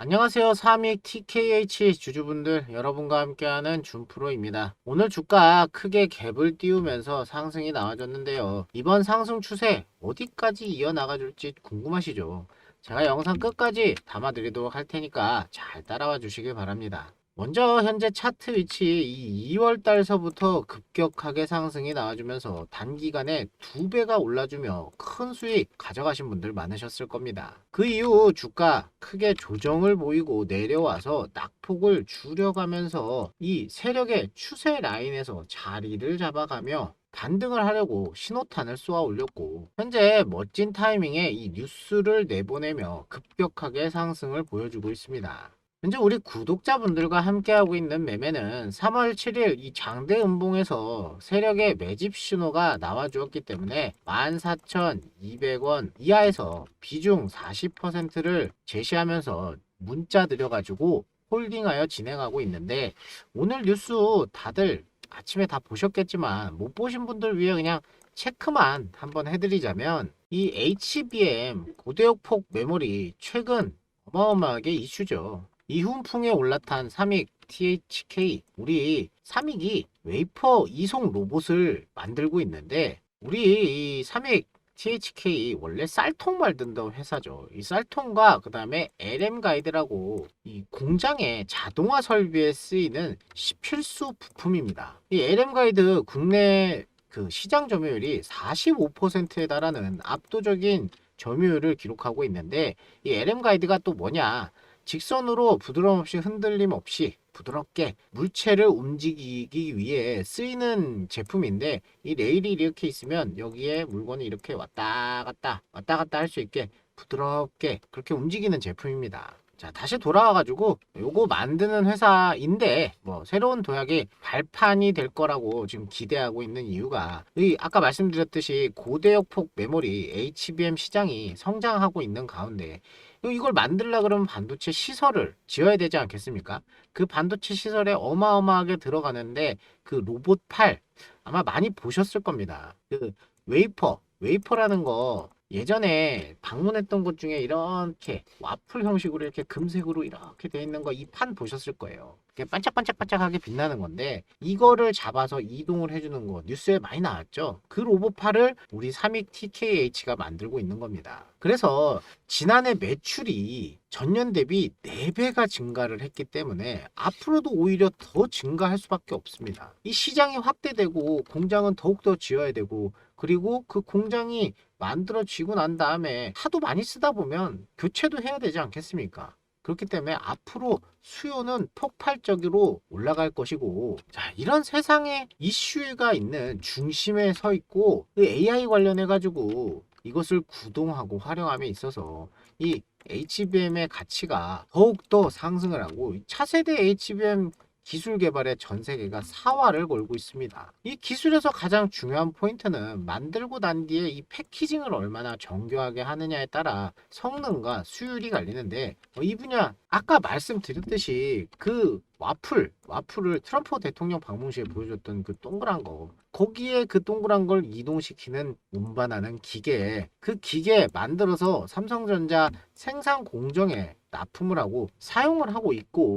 안녕하세요. 삼익 TKH 주주분들 여러분과 함께하는 준프로입니다. 오늘 주가 크게 갭을 띄우면서 상승이 나와줬는데요. 이번 상승 추세 어디까지 이어나가줄지 궁금하시죠? 제가 영상 끝까지 담아드리도록 할 테니까 잘 따라와 주시길 바랍니다. 먼저 현재 차트 위치 이 2월 달서부터 급격하게 상승이 나와주면서 단기간에 두 배가 올라주며 큰 수익 가져가신 분들 많으셨을 겁니다. 그 이후 주가 크게 조정을 보이고 내려와서 낙폭을 줄여가면서 이 세력의 추세 라인에서 자리를 잡아가며 반등을 하려고 신호탄을 쏘아 올렸고 현재 멋진 타이밍에 이 뉴스를 내보내며 급격하게 상승을 보여주고 있습니다. 현재 우리 구독자분들과 함께하고 있는 매매는 3월 7일 이 장대 음봉에서 세력의 매집 신호가 나와주었기 때문에 14,200원 이하에서 비중 40%를 제시하면서 문자 드려가지고 홀딩하여 진행하고 있는데 오늘 뉴스 다들 아침에 다 보셨겠지만 못 보신 분들 위해 그냥 체크만 한번 해드리자면 이 HBM 고대역폭 메모리 최근 어마어마하게 이슈죠. 이훈풍에 올라탄 삼익 THK 우리 삼익이 웨이퍼 이송 로봇을 만들고 있는데 우리 이 삼익 THK 원래 쌀통 만든던 회사죠. 이 쌀통과 그 다음에 LM 가이드라고 이 공장의 자동화 설비에 쓰이는 필수 부품입니다. 이 LM 가이드 국내 그 시장 점유율이 45%에 달하는 압도적인 점유율을 기록하고 있는데 이 LM 가이드가 또 뭐냐? 직선으로 부드러움 없이 흔들림 없이 부드럽게 물체를 움직이기 위해 쓰이는 제품인데 이 레일이 이렇게 있으면 여기에 물건이 이렇게 왔다 갔다 왔다 갔다 할 수 있게 부드럽게 그렇게 움직이는 제품입니다. 자 다시 돌아와가지고 요거 만드는 회사인데 뭐 새로운 도약이 발판이 될 거라고 지금 기대하고 있는 이유가 이 아까 말씀드렸듯이 고대역폭 메모리 HBM 시장이 성장하고 있는 가운데 이걸 만들려 그러면 반도체 시설을 지어야 되지 않겠습니까? 그 반도체 시설에 어마어마하게 들어가는데 그 로봇 팔 아마 많이 보셨을 겁니다. 그 웨이퍼, 웨이퍼라는 거 예전에 방문했던 곳 중에 이렇게 와플 형식으로 이렇게 금색으로 이렇게 돼 있는 거 이 판 보셨을 거예요. 반짝반짝반짝하게 빛나는 건데 이거를 잡아서 이동을 해주는 거 뉴스에 많이 나왔죠. 그 로봇팔을 우리 삼익 TKH가 만들고 있는 겁니다. 그래서 지난해 매출이 전년 대비 4배가 증가를 했기 때문에 앞으로도 오히려 더 증가할 수밖에 없습니다. 이 시장이 확대되고 공장은 더욱더 지어야 되고 그리고 그 공장이 만들어지고 난 다음에 하도 많이 쓰다 보면 교체도 해야 되지 않겠습니까? 그렇기 때문에 앞으로 수요는 폭발적으로 올라갈 것이고 자 이런 세상에 이슈가 있는 중심에 서 있고 그 AI 관련해 가지고 이것을 구동하고 활용함에 있어서 이 HBM의 가치가 더욱더 상승을 하고 차세대 HBM 기술 개발에 전 세계가 사활을 걸고 있습니다. 이 기술에서 가장 중요한 포인트는 만들고 난 뒤에 이 패키징을 얼마나 정교하게 하느냐에 따라 성능과 수율이 갈리는데 어, 이 분야 아까 말씀드렸듯이 그 와플, 와플을 트럼프 대통령 방문 시에 보여줬던 그 동그란 거 거기에 그 동그란 걸 이동시키는 운반하는 기계 그 기계 만들어서 삼성전자 생산 공정에 납품을 하고 사용을 하고 있고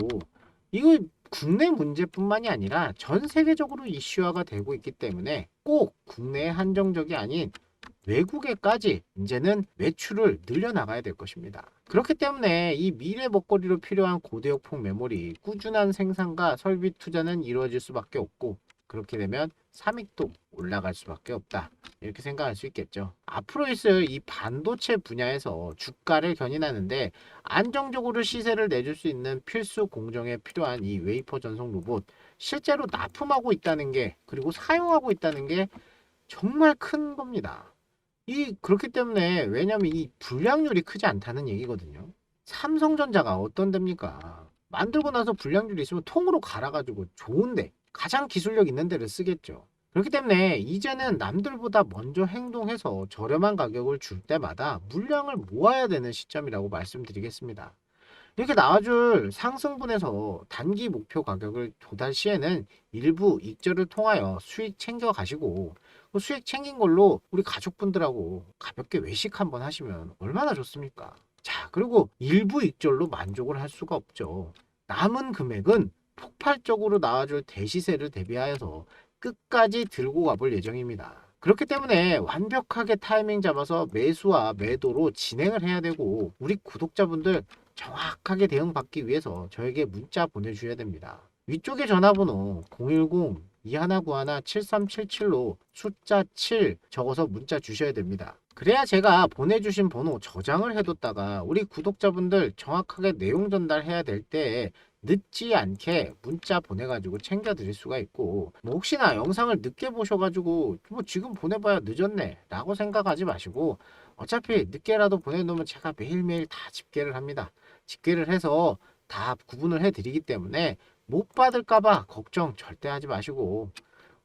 이거 국내 문제뿐만이 아니라 전 세계적으로 이슈화가 되고 있기 때문에 꼭 국내에 한정적이 아닌 외국에까지 이제는 매출을 늘려나가야 될 것입니다. 그렇기 때문에 이 미래 먹거리로 필요한 고대역폭 메모리 꾸준한 생산과 설비 투자는 이루어질 수밖에 없고 그렇게 되면 삼익도 올라갈 수밖에 없다. 이렇게 생각할 수 있겠죠. 앞으로 있을 이 반도체 분야에서 주가를 견인하는데 안정적으로 시세를 내줄 수 있는 필수 공정에 필요한 이 웨이퍼 전송 로봇 실제로 납품하고 있다는 게 그리고 사용하고 있다는 게 정말 큰 겁니다. 이 그렇기 때문에 왜냐면 이 불량률이 크지 않다는 얘기거든요. 삼성전자가 어떤 데입니까? 만들고 나서 불량률이 있으면 통으로 갈아가지고 좋은데 가장 기술력 있는 데를 쓰겠죠. 그렇기 때문에 이제는 남들보다 먼저 행동해서 저렴한 가격을 줄 때마다 물량을 모아야 되는 시점이라고 말씀드리겠습니다. 이렇게 나와줄 상승분에서 단기 목표 가격을 도달 시에는 일부 익절을 통하여 수익 챙겨 가시고 그 수익 챙긴 걸로 우리 가족분들하고 가볍게 외식 한번 하시면 얼마나 좋습니까? 자, 그리고 일부 익절로 만족을 할 수가 없죠. 남은 금액은 폭발적으로 나와줄 대시세를 대비하여서 끝까지 들고 가볼 예정입니다. 그렇기 때문에 완벽하게 타이밍 잡아서 매수와 매도로 진행을 해야 되고 우리 구독자분들 정확하게 대응받기 위해서 저에게 문자 보내주셔야 됩니다. 위쪽에 전화번호 010-2191-7377로 숫자 7 적어서 문자 주셔야 됩니다. 그래야 제가 보내주신 번호 저장을 해뒀다가 우리 구독자분들 정확하게 내용 전달해야 될 때 늦지 않게 문자 보내가지고 챙겨드릴 수가 있고 뭐 혹시나 영상을 늦게 보셔가지고 뭐 지금 보내봐야 늦었네 라고 생각하지 마시고 어차피 늦게라도 보내놓으면 제가 매일매일 다 집계를 합니다. 집계를 해서 다 구분을 해드리기 때문에 못 받을까봐 걱정 절대 하지 마시고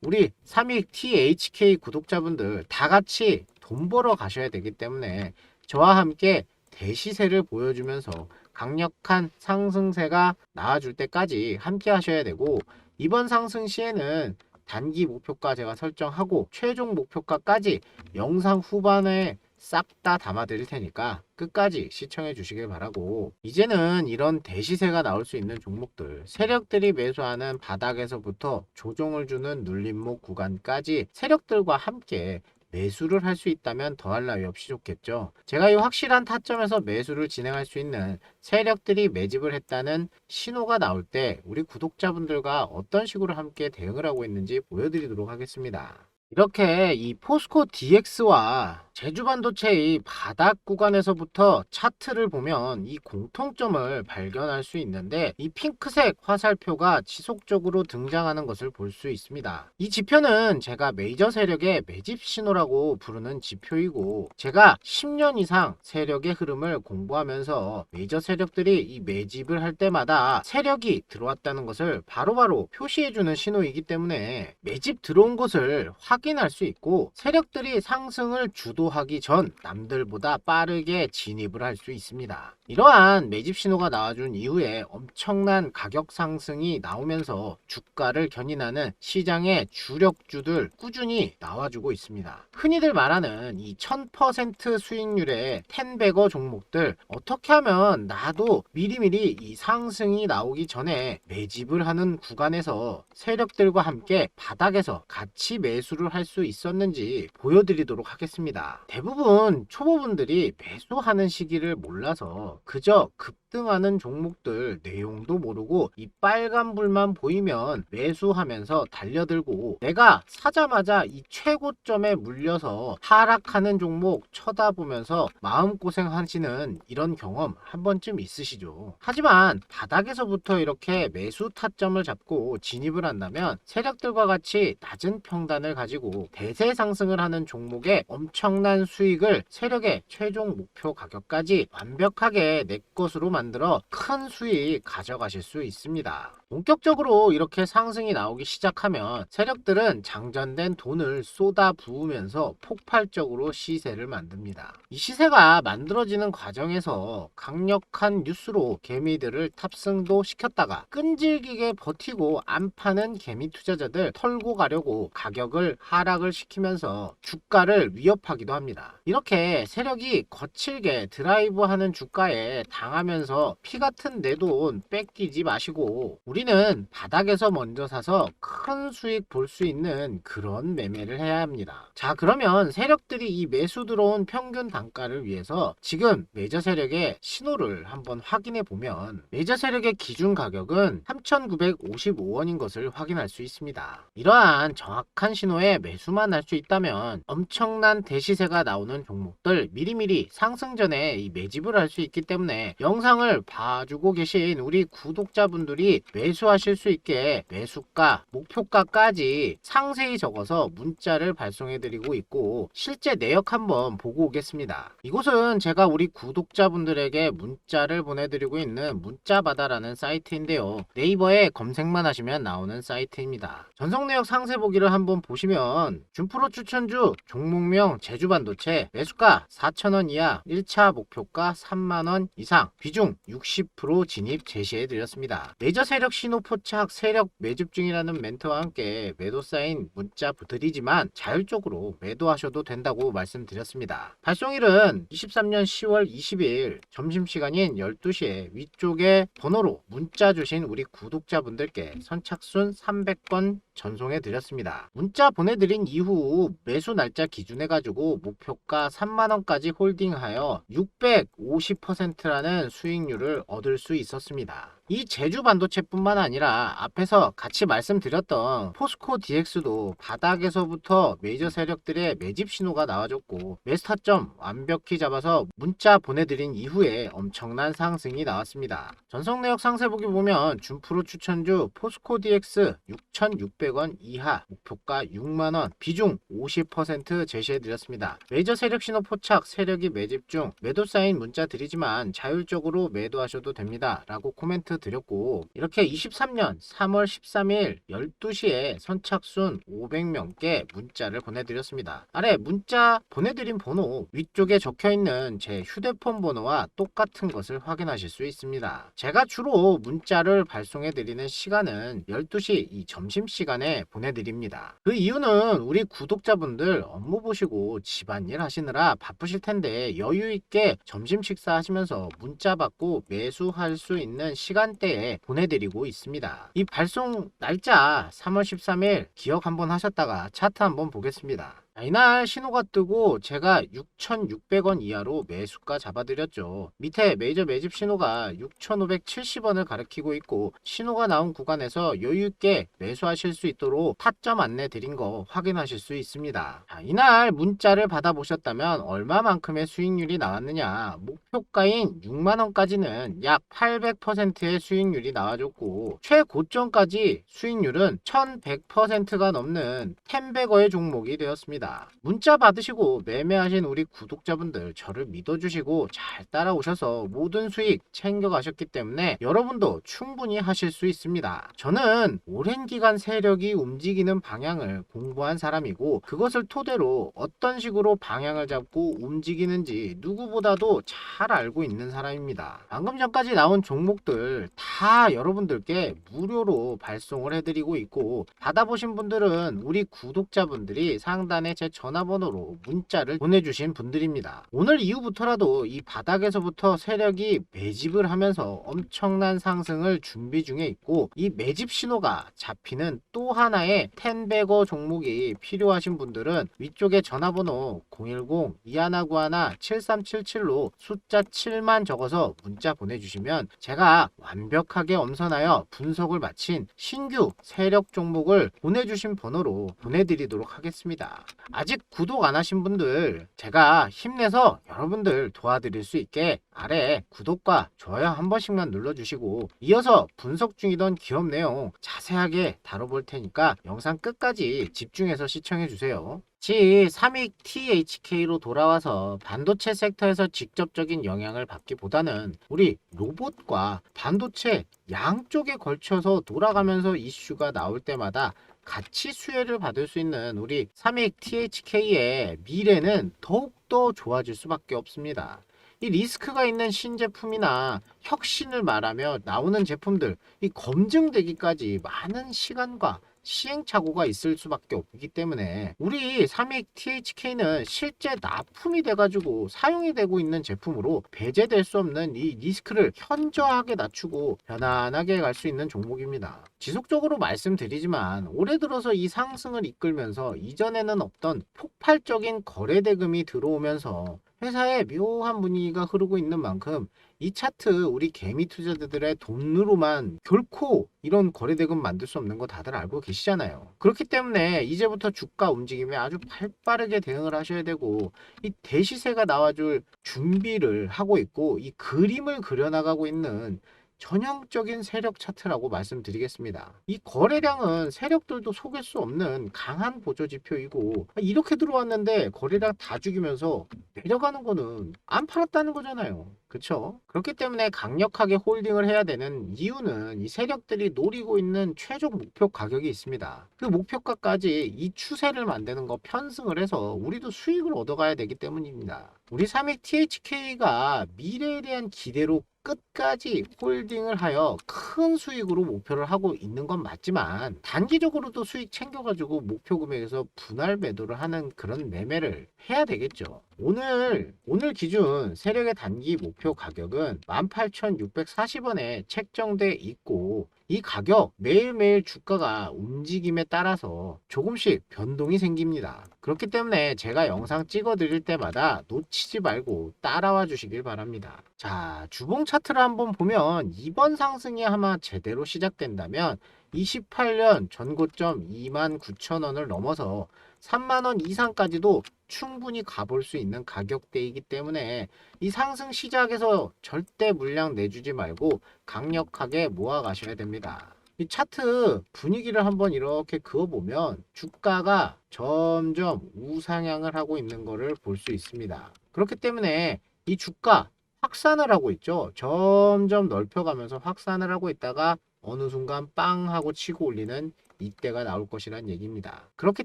우리 32 THK 구독자분들 다 같이 돈 벌어 가셔야 되기 때문에 저와 함께 대시세를 보여주면서 강력한 상승세가 나와줄 때까지 함께 하셔야 되고 이번 상승 시에는 단기 목표가 제가 설정하고 최종 목표가까지 영상 후반에 싹 다 담아드릴 테니까 끝까지 시청해 주시길 바라고. 이제는 이런 대시세가 나올 수 있는 종목들 세력들이 매수하는 바닥에서부터 조정을 주는 눌림목 구간까지 세력들과 함께 매수를 할 수 있다면 더할 나위 없이 좋겠죠. 제가 이 확실한 타점에서 매수를 진행할 수 있는 세력들이 매집을 했다는 신호가 나올 때 우리 구독자분들과 어떤 식으로 함께 대응을 하고 있는지 보여드리도록 하겠습니다. 이렇게 이 포스코 DX와 제주반도체의 바닥 구간에서부터 차트를 보면 이 공통점을 발견할 수 있는데 이 핑크색 화살표가 지속적으로 등장하는 것을 볼 수 있습니다. 이 지표는 제가 메이저 세력의 매집 신호라고 부르는 지표이고 제가 10년 이상 세력의 흐름을 공부하면서 메이저 세력들이 이 매집을 할 때마다 세력이 들어왔다는 것을 바로바로 표시해주는 신호이기 때문에 매집 들어온 것을 확 인할 수 있고 세력들이 상승을 주도하기 전 남들보다 빠르게 진입을 할 수 있습니다. 이러한 매집 신호가 나와준 이후에 엄청난 가격 상승이 나오면서 주가를 견인하는 시장의 주력주들 꾸준히 나와주고 있습니다. 흔히들 말하는 이 1000% 수익률의 텐베거 종목들 어떻게 하면 나도 미리미리 이 상승이 나오기 전에 매집을 하는 구간에서 세력들과 함께 바닥에서 같이 매수를 할 수 있었는지 보여드리도록 하겠습니다. 대부분 초보분들이 매수하는 시기를 몰라서 그저 급등하는 종목들 내용도 모르고 이 빨간불만 보이면 매수하면서 달려들고 내가 사자마자 이 최고점에 물려서 하락하는 종목 쳐다보면서 마음고생 하시는 이런 경험 한 번쯤 있으시죠. 하지만 바닥에서부터 이렇게 매수 타점을 잡고 진입을 한다면 세력들과 같이 낮은 평단을 가지고 대세 상승을 하는 종목에 엄청난 수익을 세력의 최종 목표 가격까지 완벽하 게 내 것으로 만들어 큰 수익 가져가실 수 있습니다. 본격적으로 이렇게 상승이 나오기 시작하면 세력들은 장전된 돈을 쏟아 부으면서 폭발적으로 시세를 만듭니다. 이 시세가 만들어지는 과정에서 강력한 뉴스로 개미들을 탑승도 시켰다가 끈질기게 버티고 안 파는 개미 투자자들 털고 가려고 가격을 하락을 시키면서 주가를 위협하기도 합니다. 이렇게 세력이 거칠게 드라이브하는 주가에 당하면서 피 같은 내 돈 뺏기지 마시고 우리는 바닥에서 먼저 사서 큰 수익 볼 수 있는 그런 매매를 해야 합니다. 자, 그러면 세력들이 이 매수 들어온 평균 단가를 위해서 지금 메이저 세력의 신호를 한번 확인해 보면 메이저 세력의 기준 가격은 3,955원인 것을 확인할 수 있습니다. 이러한 정확한 신호에 매수만 할 수 있다면 엄청난 대시세가 나오는 종목들 미리미리 상승 전에 이 매집을 할 수 있기 때문에 영상을 봐주고 계신 우리 구독자분들이 매수하실 수 있게 매수가, 목표가까지 상세히 적어서 문자를 발송해 드리고 있고 실제 내역 한번 보고 오겠습니다. 이곳은 제가 우리 구독자분들에게 문자를 보내드리고 있는 문자바다라는 사이트인데요. 네이버에 검색만 하시면 나오는 사이트입니다. 전성 내역 상세 보기를 한번 보시면 준프로 추천주 종목명 제주 제주 반도체 매수가 4,000원 이하 1차 목표가 3만원 이상 비중 60% 진입 제시해 드렸습니다. 메이저 세력 신호 포착 세력 매집 중이라는 멘트와 함께 매도 사인 문자 드리지만 자율적으로 매도하셔도 된다고 말씀드렸습니다. 발송일은 23년 10월 20일 점심시간인 12시에 위쪽에 번호로 문자 주신 우리 구독자분들께 선착순 300건 전송해 드렸습니다. 문자 보내드린 이후 매수 날짜 기준해 가지고 목표가 3만원까지 홀딩하여 650% 라는 수익률을 얻을 수 있었습니다. 이 제주 반도체뿐만 아니라 앞에서 같이 말씀드렸던 포스코 DX도 바닥에서부터 메이저 세력들의 매집 신호가 나와줬고 매스타점 완벽히 잡아서 문자 보내드린 이후에 엄청난 상승이 나왔습니다. 전성 내역 상세 보기 보면 준프로 추천주 포스코 DX 6,600원 이하 목표가 6만원 비중 50% 제시해드렸습니다. 메이저 세력 신호 포착 세력이 매집 중 매도 사인 문자 드리지만 자율적으로 매도하셔도 됩니다. 라고 코멘트 드렸고 이렇게 23년 3월 13일 12시에 선착순 500명께 문자를 보내드렸습니다. 아래 문자 보내드린 번호 위쪽에 적혀있는 제 휴대폰 번호와 똑같은 것을 확인하실 수 있습니다. 제가 주로 문자를 발송해드리는 시간은 12시 이 점심시간에 보내드립니다. 그 이유는 우리 구독자분들 업무 보시고 집안일 하시느라 바쁘실 텐데 여유있게 점심 식사하시면서 문자 받고 매수할 수 있는 시간 대에 보내드리고 있습니다. 이 발송 날짜 3월 13일 기억 한번 하셨다가 차트 한번 보겠습니다. 자, 이날 신호가 뜨고 제가 6,600원 이하로 매수가 잡아드렸죠. 밑에 메이저 매집 신호가 6,570원을 가리키고 있고 신호가 나온 구간에서 여유있게 매수하실 수 있도록 타점 안내 드린 거 확인하실 수 있습니다. 자, 이날 문자를 받아보셨다면 얼마만큼의 수익률이 나왔느냐 목표가인 6만원까지는 약 800%의 수익률이 나와줬고 최고점까지 수익률은 1100%가 넘는 텐베거의 종목이 되었습니다. 문자 받으시고 매매하신 우리 구독자분들 저를 믿어주시고 잘 따라오셔서 모든 수익 챙겨가셨기 때문에 여러분도 충분히 하실 수 있습니다. 저는 오랜 기간 세력이 움직이는 방향을 공부한 사람이고 그것을 토대로 어떤 식으로 방향을 잡고 움직이는지 누구보다도 잘 알고 있는 사람입니다. 방금 전까지 나온 종목들 다 여러분들께 무료로 발송을 해드리고 있고 받아보신 분들은 우리 구독자분들이 상단에 제 전화번호로 문자를 보내주신 분들입니다. 오늘 이후부터라도 이 바닥에서부터 세력이 매집을 하면서 엄청난 상승을 준비 중에 있고 이 매집 신호가 잡히는 또 하나의 텐베거 종목이 필요하신 분들은 위쪽에 전화번호 010-2191-7377로 숫자 7만 적어서 문자 보내주시면 제가 완벽하게 엄선하여 분석을 마친 신규 세력 종목을 보내주신 번호로 보내드리도록 하겠습니다. 아직 구독 안 하신 분들 제가 힘내서 여러분들 도와드릴 수 있게 아래 구독과 좋아요 한 번씩만 눌러주시고 이어서 분석 중이던 기업 내용 자세하게 다뤄볼 테니까 영상 끝까지 집중해서 시청해주세요. 지 삼익 THK로 돌아와서 반도체 섹터에서 직접적인 영향을 받기보다는 우리 로봇과 반도체 양쪽에 걸쳐서 돌아가면서 이슈가 나올 때마다 같이 수혜를 받을 수 있는 우리 삼익 THK의 미래는 더욱더 좋아질 수밖에 없습니다. 이 리스크가 있는 신제품이나 혁신을 말하며 나오는 제품들, 이 검증되기까지 많은 시간과 시행착오가 있을 수밖에 없기 때문에 우리 삼익 THK는 실제 납품이 돼가지고 사용이 되고 있는 제품으로 배제될 수 없는 이 리스크를 현저하게 낮추고 편안하게 갈 수 있는 종목입니다. 지속적으로 말씀드리지만 올해 들어서 이 상승을 이끌면서 이전에는 없던 폭발적인 거래 대금이 들어오면서 회사에 묘한 분위기가 흐르고 있는 만큼 이 차트 우리 개미 투자자들의 돈으로만 결코 이런 거래대금 만들 수 없는 거 다들 알고 계시잖아요. 그렇기 때문에 이제부터 주가 움직임에 아주 발빠르게 대응을 하셔야 되고 이 대시세가 나와줄 준비를 하고 있고 이 그림을 그려나가고 있는 전형적인 세력 차트라고 말씀드리겠습니다. 이 거래량은 세력들도 속일 수 없는 강한 보조 지표이고 이렇게 들어왔는데 거래량 다 죽이면서 내려가는 거는 안 팔았다는 거잖아요. 그쵸? 그렇기 때문에 강력하게 홀딩을 해야 되는 이유는 이 세력들이 노리고 있는 최종 목표 가격이 있습니다. 그 목표가까지 이 추세를 만드는 거 편승을 해서 우리도 수익을 얻어가야 되기 때문입니다. 우리 삼익 THK가 미래에 대한 기대로 끝까지 홀딩을 하여 큰 수익으로 목표를 하고 있는 건 맞지만 단기적으로도 수익 챙겨가지고 목표 금액에서 분할 매도를 하는 그런 매매를 해야 되겠죠. 오늘 오늘 기준 세력의 단기 목표 가격은 18,640원에 책정돼 있고 이 가격 매일매일 주가가 움직임에 따라서 조금씩 변동이 생깁니다. 그렇기 때문에 제가 영상 찍어 드릴 때마다 놓치지 말고 따라와 주시길 바랍니다. 자, 주봉 차트를 한번 보면 이번 상승이 아마 제대로 시작된다면 28년 전고점 29,000원을 넘어서 3만원 이상까지도 충분히 가볼 수 있는 가격대이기 때문에 이 상승 시작에서 절대 물량 내주지 말고 강력하게 모아 가셔야 됩니다. 이 차트 분위기를 한번 이렇게 그어보면 주가가 점점 우상향을 하고 있는 것을 볼 수 있습니다. 그렇기 때문에 이 주가 확산을 하고 있죠. 점점 넓혀가면서 확산을 하고 있다가 어느 순간 빵 하고 치고 올리는 이때가 나올 것이란 얘기입니다. 그렇기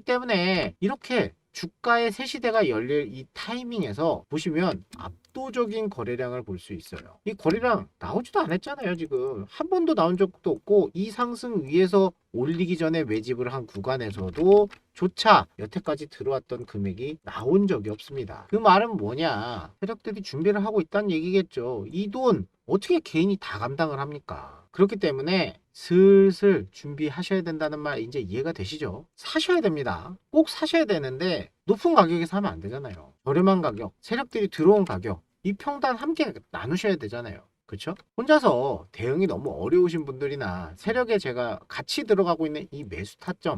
때문에 이렇게 주가의 새 시대가 열릴 이 타이밍에서 보시면 압도적인 거래량을 볼 수 있어요. 이 거래량 나오지도 않았잖아요, 지금. 한 번도 나온 적도 없고 이 상승 위에서 올리기 전에 매집을 한 구간에서도 조차 여태까지 들어왔던 금액이 나온 적이 없습니다. 그 말은 뭐냐? 세력들이 준비를 하고 있다는 얘기겠죠. 이 돈 어떻게 개인이 다 감당을 합니까? 그렇기 때문에 슬슬 준비하셔야 된다는 말 이제 이해가 되시죠? 사셔야 됩니다. 꼭 사셔야 되는데 높은 가격에 사면 안 되잖아요. 저렴한 가격, 세력들이 들어온 가격, 이 평단 함께 나누셔야 되잖아요. 그렇죠? 혼자서 대응이 너무 어려우신 분들이나 세력에 제가 같이 들어가고 있는 이 매수 타점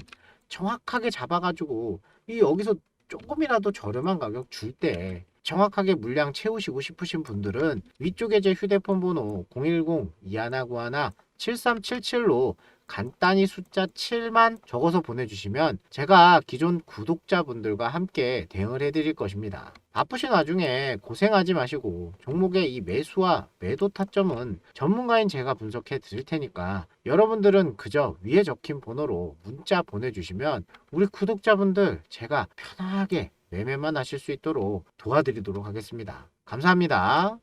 정확하게 잡아가지고 이 여기서 조금이라도 저렴한 가격 줄 때 정확하게 물량 채우시고 싶으신 분들은 위쪽에 제 휴대폰 번호 010-2191-7377로 간단히 숫자 7만 적어서 보내주시면 제가 기존 구독자분들과 함께 대응을 해드릴 것입니다. 바쁘신 와중에 고생하지 마시고 종목의 이 매수와 매도 타점은 전문가인 제가 분석해 드릴 테니까 여러분들은 그저 위에 적힌 번호로 문자 보내주시면 우리 구독자분들 제가 편하게 매매만 하실 수 있도록 도와드리도록 하겠습니다. 감사합니다.